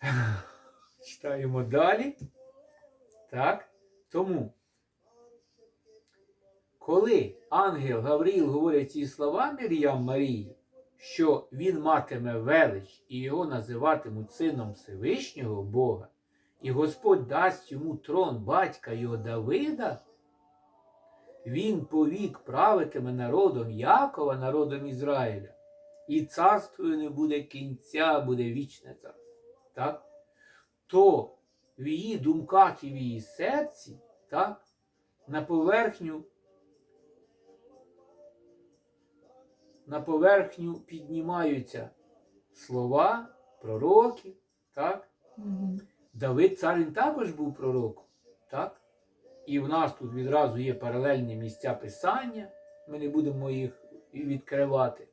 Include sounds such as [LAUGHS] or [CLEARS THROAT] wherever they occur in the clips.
[LAUGHS] Читаємо далі. Так. Тому, коли ангел Гавріл говорить ці слова Мір'ям Марії, що він матиме велич і його називатимуть сином Всевишнього Бога, і Господь дасть йому трон батька його Давида, він повік правитиме народом Якова, народом Ізраїля, і царствою не буде кінця, буде вічне царство. Так? То в її думках і в її серці, так, на поверхню, на поверхню піднімаються слова пророків, так? Мгм. Давид цар він також був пророком, так? І в нас тут відразу є паралельні місця писання, ми не будемо їх відкривати.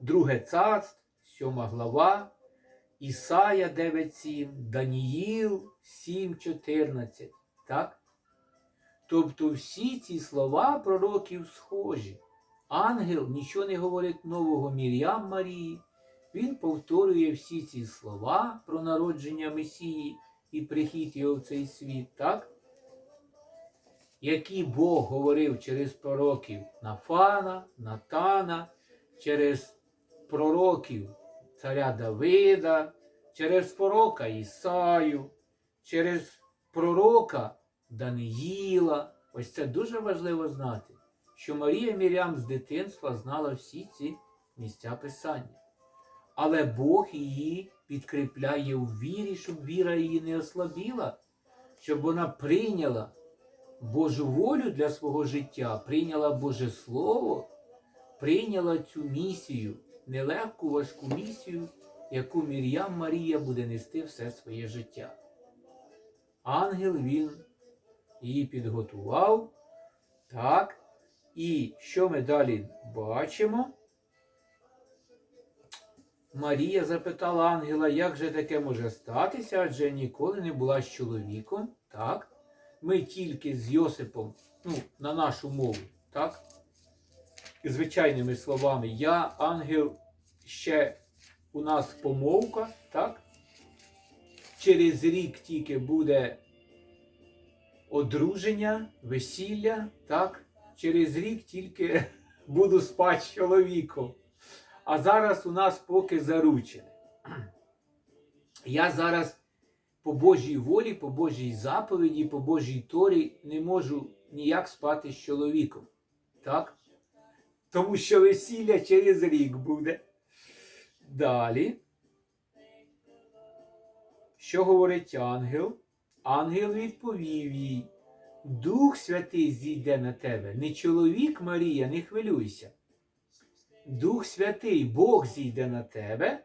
Друге царство, сьома глава, Ісая 9.7, Даніїл 7.14. Так? Тобто всі ці слова пророків схожі. Ангел нічого не говорить нового Мір'ям Марії. Він повторює всі ці слова про народження Месії і прихід його в цей світ, так? Які Бог говорив через пророків Нафана, Натана, через пророків царя Давида, через пророка Ісаю, через пророка Даниїла. Ось це дуже важливо знати, що Марія Мірям з дитинства знала всі ці місця Писання. Але Бог її підкріпляє у вірі, щоб віра її не ослабіла, щоб вона прийняла Божу волю для свого життя, прийняла Боже Слово, прийняла цю місію, нелегку важку місію, яку Мір'ям Марія буде нести все своє життя. Ангел він її підготував. Так. І що ми далі бачимо? Марія запитала ангела, як же таке може статися, адже ніколи не була з чоловіком. Так? Ми тільки з Йосипом, ну, на нашу мову, так? Звичайними словами, я ангел ще у нас помовка, так? Через рік тільки буде одруження, весілля, так? Через рік тільки [LAUGHS] буду спати з чоловіком. А зараз у нас поки заручене. [CLEARS THROAT] Я зараз по Божій волі, по Божій заповіді, по Божій торі не можу ніяк спати з чоловіком. Так? Тому що весілля через рік буде. Далі. Що говорить ангел? Ангел відповів їй: Дух Святий зійде на тебе. Не чоловік Марія, не хвилюйся. Дух Святий, Бог зійде на тебе,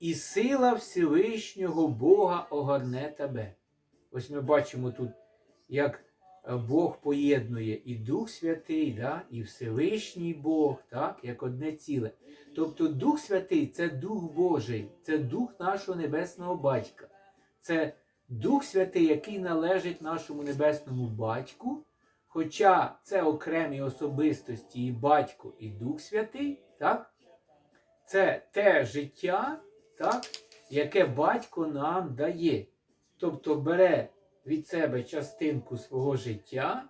і сила Всевишнього Бога огорне тебе. Ось ми бачимо тут, як Бог поєднує і Дух Святий, да, і Всевишній Бог, так, як одне ціле. Тобто Дух Святий це Дух Божий, це Дух нашого Небесного Батька. Це Дух Святий, який належить нашому Небесному Батьку. Хоча це окремі особистості і батько, і Дух Святий, так? це те життя, так? яке батько нам дає. Тобто бере від себе частинку свого життя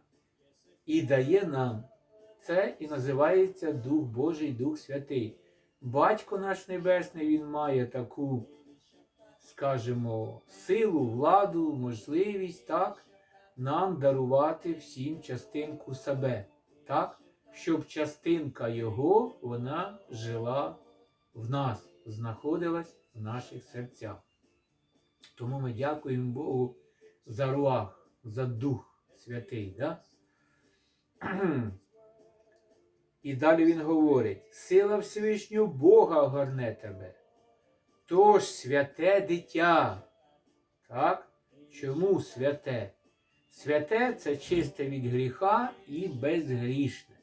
і дає нам. Це і називається Дух Божий, Дух Святий. Батько наш Небесний, він має таку, скажімо, силу, владу, можливість, так? нам дарувати всім частинку себе, так? щоб частинка Його вона жила в нас, знаходилась в наших серцях. Тому ми дякуємо Богу за руах, за Дух Святий. Да? І далі він говорить: сила Всевишнього Бога огорне тебе. Тож святе дитя. Так? Чому святе? Святе це чисте від гріха і безгрішне.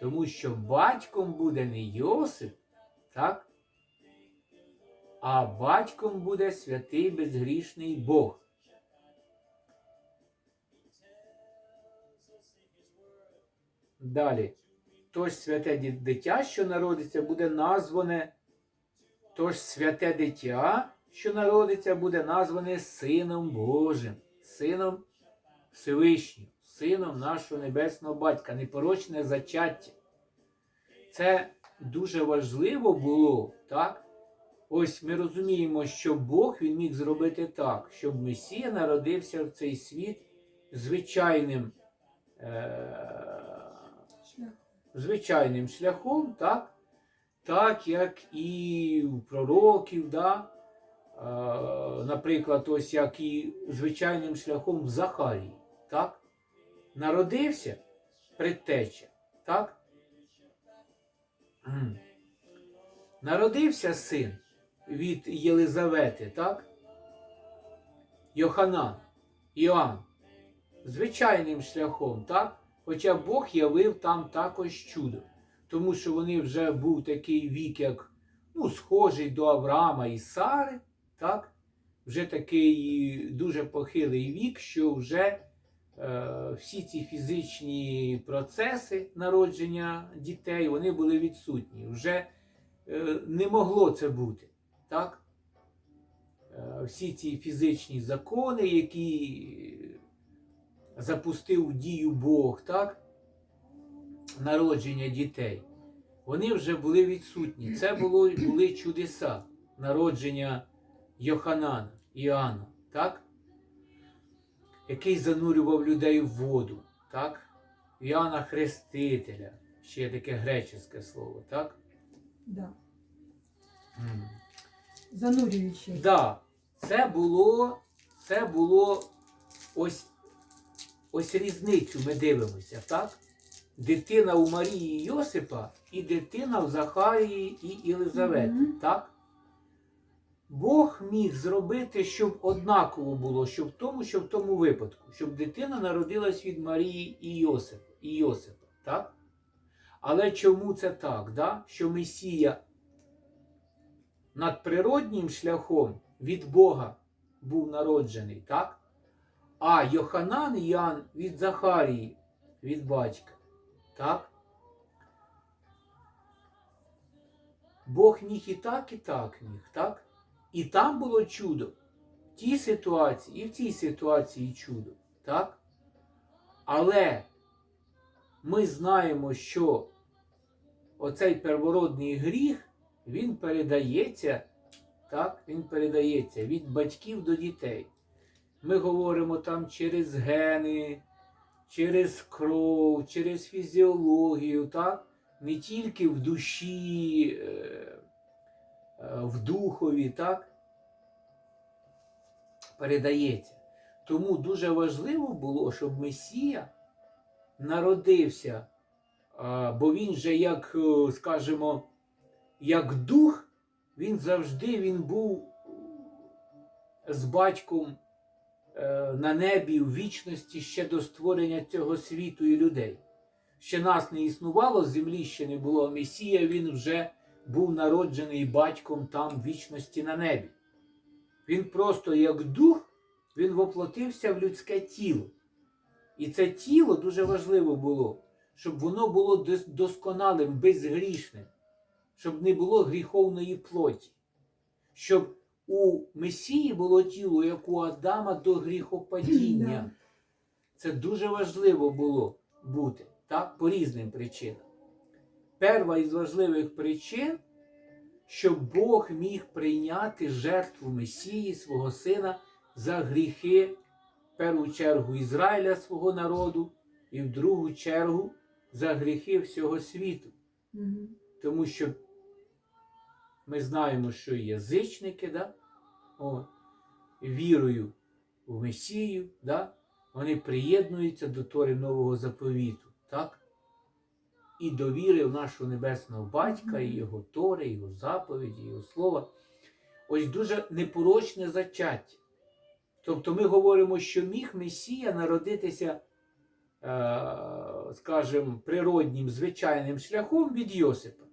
Тому що батьком буде не Йосип, так? А батьком буде святий безгрішний Бог. Далі. Тож святе дитя, що народиться, буде назване Тож святе дитя, що народиться, буде назване Сином Божим, Сином Всевишнього, Сином нашого Небесного Батька, непорочне зачаття. Це дуже важливо було, так? Ось ми розуміємо, що Бог він міг зробити так, щоб Месія народився в цей світ звичайним, е- звичайним шляхом, так? так як і у пророків, да? наприклад, ось як і звичайним шляхом в Захарії. Так? Народився предтеча, так? Народився син від Єлизавети, так? Йоханан, Іоанн. Звичайним шляхом, так? Хоча Бог явив там також чудо. Тому що вони вже був такий вік, як ну, схожий до Авраама і Сари, так? Вже такий дуже похилий вік, що вже е, всі ці фізичні процеси народження дітей вони були відсутні. Вже е, не могло це бути. Так? Е, всі ці фізичні закони, які запустив дію Бог, так? народження дітей, вони вже були відсутні. Це було, були чудеса народження Йоханана, Іоанна, так? який занурював людей в воду, так? Іоанна Хрестителя, ще є таке греческе слово, так? Да. М. Занурюючи. Да, це було, це було ось, ось різницю ми дивимося, так? Дитина у Марії і Йосипа і дитина в Захарії і Єлизавети, Мгм. так? Бог міг зробити, щоб однаково було, що в тому, що в тому випадку, щоб дитина народилась від Марії і Йосипа, і Йосипа так? Але чому це так? Да? Що Месія надприроднім шляхом від Бога був народжений, так? А Йоханан Ян від Захарії, від батька. Так? Бог міг і так, і так міг, так? І там було чудо. В тій ситуації, і в цій ситуації чудо. Так? Але ми знаємо, що оцей первородний гріх, він передається, так, він передається від батьків до дітей. Ми говоримо там через гени, через кров, через фізіологію, так? не тільки в душі, е, е, в духові, так? передається. Тому дуже важливо було, щоб Месія народився, бо він же, як, е, скажімо, як дух, він завжди він був з батьком на небі в вічності ще до створення цього світу і людей. Ще нас не існувало, землі ще не було, Месія він вже був народжений батьком там вічності на небі. Він просто як дух, він воплотився в людське тіло. І це тіло дуже важливо було, щоб воно було досконалим, безгрішним, щоб не було гріховної плоті, щоб у Месії було тіло, як у Адама до гріхопадіння. Це дуже важливо було бути, так? По різним причинам. Перша із важливих причин, щоб Бог міг прийняти жертву Месії, свого сина, за гріхи, в першу чергу Ізраїля, свого народу, і в другу чергу за гріхи всього світу. Тому що ми знаємо, що язичники, да? О, вірою в Месію, да? вони приєднуються до Тори Нового заповіту, так? І до віри в нашого небесного батька, і його Тори, його заповіді, його слова. Ось дуже непорочне зачаття. Тобто ми говоримо, що міг Месія народитися, е, скажімо, природнім, звичайним шляхом від Йосипа.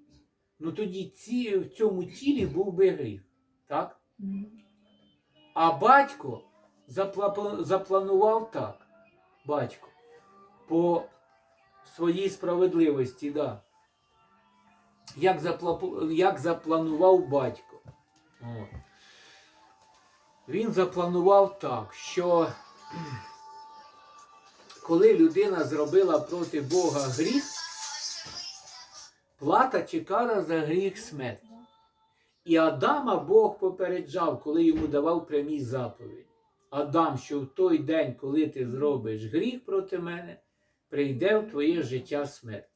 Ну тоді ці, в цьому тілі був би гріх. Так? А батько запланував так. Батько. По своїй справедливості, да. Як, заплапу- як запланував батько. О. він запланував так, що [CLEARS THROAT] коли людина зробила проти Бога гріх, плата чи кара за гріх смерть. І Адама Бог попереджав, коли йому давав прямі заповіді. Адам, що в той день, коли ти зробиш гріх проти мене, прийде в твоє життя смерть.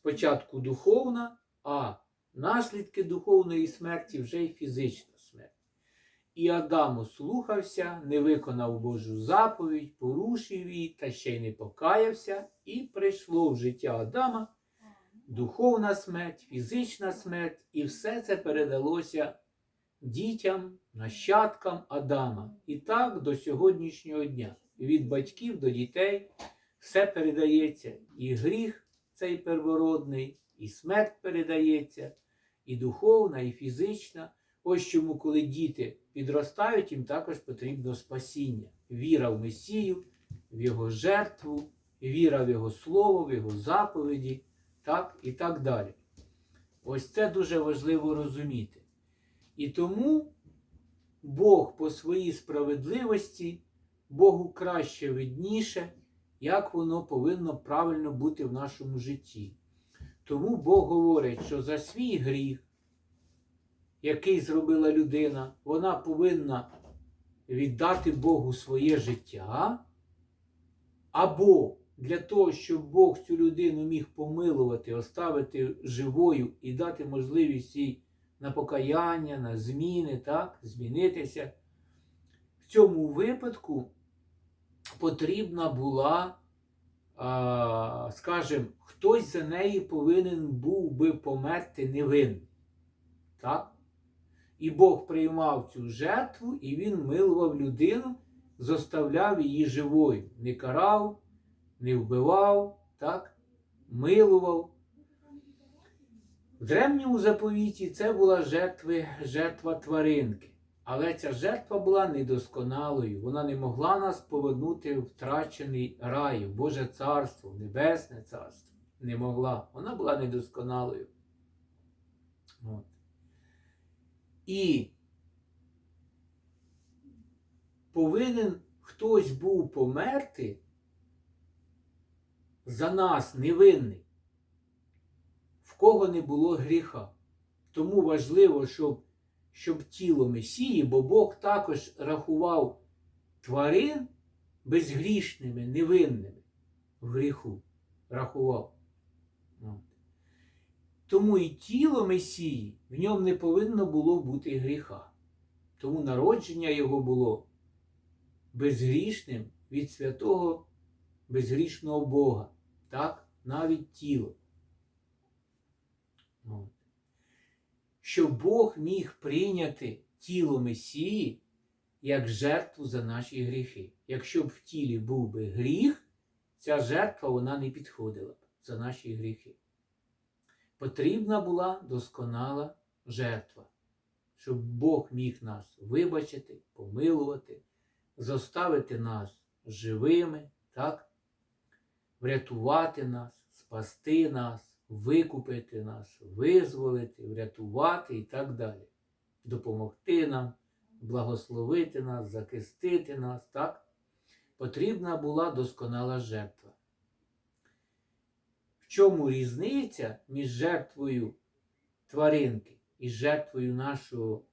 Спочатку духовна, а наслідки духовної смерті вже й фізична смерть. І Адам ослухався, не виконав Божу заповідь, порушив її та ще й не покаявся, і прийшло в життя Адама духовна смерть, фізична смерть, і все це передалося дітям, нащадкам Адама. І так до сьогоднішнього дня. Від батьків до дітей все передається. І гріх цей первородний, і смерть передається, і духовна, і фізична. Ось чому, коли діти підростають, їм також потрібно спасіння. Віра в Месію, в Його жертву, віра в Його Слово, в Його заповіді, так і так далі. Ось це дуже важливо розуміти. І тому Бог по своїй справедливості, Богу краще видніше, як воно повинно правильно бути в нашому житті. Тому Бог говорить, що за свій гріх, який зробила людина, вона повинна віддати Богу своє життя, або для того, щоб Бог цю людину міг помилувати, оставити живою і дати можливість їй на покаяння, на зміни, так, змінитися. В цьому випадку потрібна була, скажімо, хтось за неї повинен був би померти невинний. Так? І Бог приймав цю жертву, і він милував людину, зоставляв її живою, не карав, не вбивав, так? милував. В древньому заповіті це була жертви, жертва тваринки. Але ця жертва була недосконалою. Вона не могла нас повернути в втрачений рай, в Боже царство, в Небесне царство. Не могла. Вона була недосконалою. От. І повинен хтось був померти за нас невинний, в кого не було гріха. Тому важливо, щоб, щоб тіло Месії, бо Бог також рахував тварин безгрішними, невинними в гріху. Рахував. Тому і тіло Месії в ньому не повинно було бути гріха. Тому народження його було безгрішним від святого безгрішного Бога. Так, навіть тіло. Щоб Бог міг прийняти тіло Месії як жертву за наші гріхи. Якщо б в тілі був би гріх, ця жертва вона не підходила б за наші гріхи. Потрібна була досконала жертва, щоб Бог міг нас вибачити, помилувати, заставити нас живими, так? Врятувати нас, спасти нас, викупити нас, визволити, врятувати і так далі. Допомогти нам, благословити нас, захистити нас, так? Потрібна була досконала жертва. В чому різниця між жертвою тваринки і жертвою нашого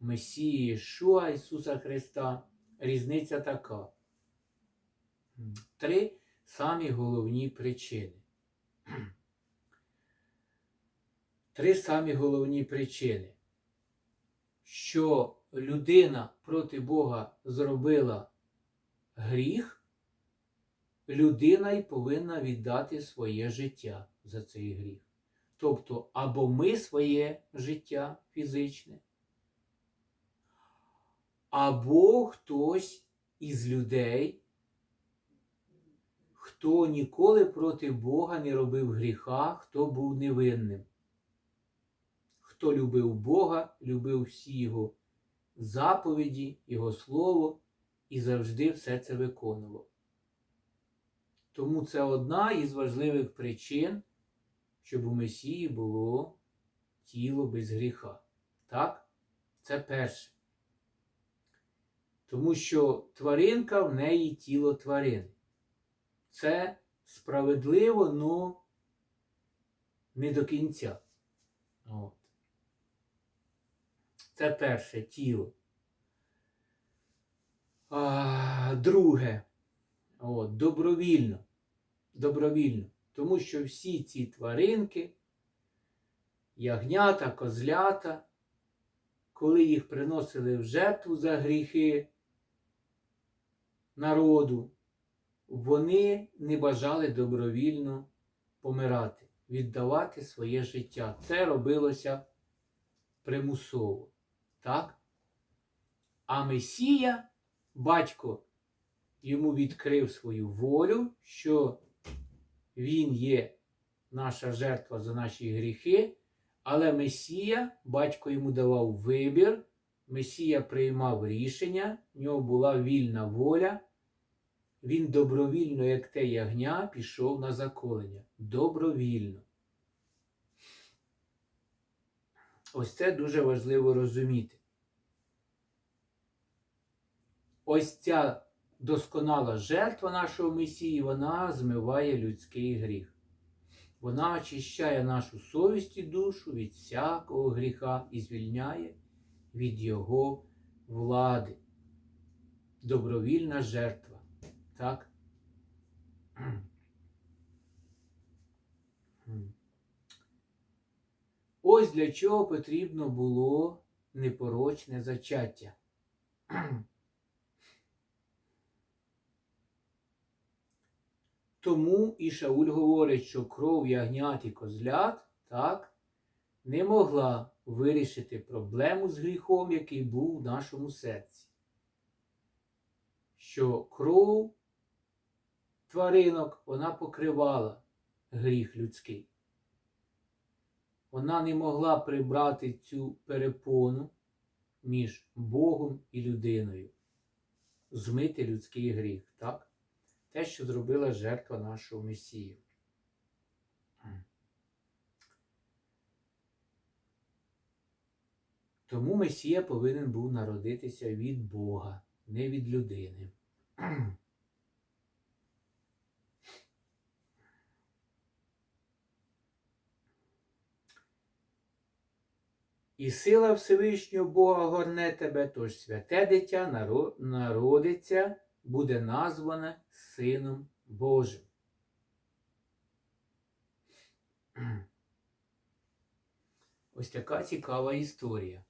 Месії Ішуа Ісуса Христа? Різниця така. Три самі головні причини. Три самі головні причини, що людина проти Бога зробила гріх, людина й повинна віддати своє життя за цей гріх. Тобто, або ми своє життя фізичне, або хтось із людей, хто ніколи проти Бога не робив гріха, хто був невинним. Хто любив Бога, любив всі Його заповіді, Його Слово і завжди все це виконував. Тому це одна із важливих причин, щоб у Месії було тіло без гріха. Так? Це перше. Тому що тваринка в неї тіло тварини. Це справедливо, але не до кінця. От. Це перше тіло. А, друге, от, добровільно. Добровільно. Тому що всі ці тваринки, ягнята, козлята, коли їх приносили в жертву за гріхи народу, вони не бажали добровільно помирати, віддавати своє життя. Це робилося примусово. Так? А Месія, батько, йому відкрив свою волю, що він є наша жертва за наші гріхи, але Месія, батько йому давав вибір, Месія приймав рішення, в нього була вільна воля. Він добровільно, як те ягня, пішов на заколення. Добровільно. Ось це дуже важливо розуміти. Ось ця досконала жертва нашого Месії, вона змиває людський гріх. Вона очищає нашу совість і душу від всякого гріха і звільняє від його влади. Добровільна жертва. Так? Ось для чого потрібно було непорочне зачаття. Тому і Шауль говорить, що кров ягнят і козлят так, не могла вирішити проблему з гріхом, який був в нашому серці. Що кров тваринок вона покривала гріх людський. Вона не могла прибрати цю перепону між Богом і людиною, змити людський гріх, так? Те, що зробила жертва нашого Месії. Тому Месія повинен був народитися від Бога, не від людини. І сила Всевишнього Бога горне тебе, тож святе дитя народиться, буде назване Сином Божим. Ось така цікава історія.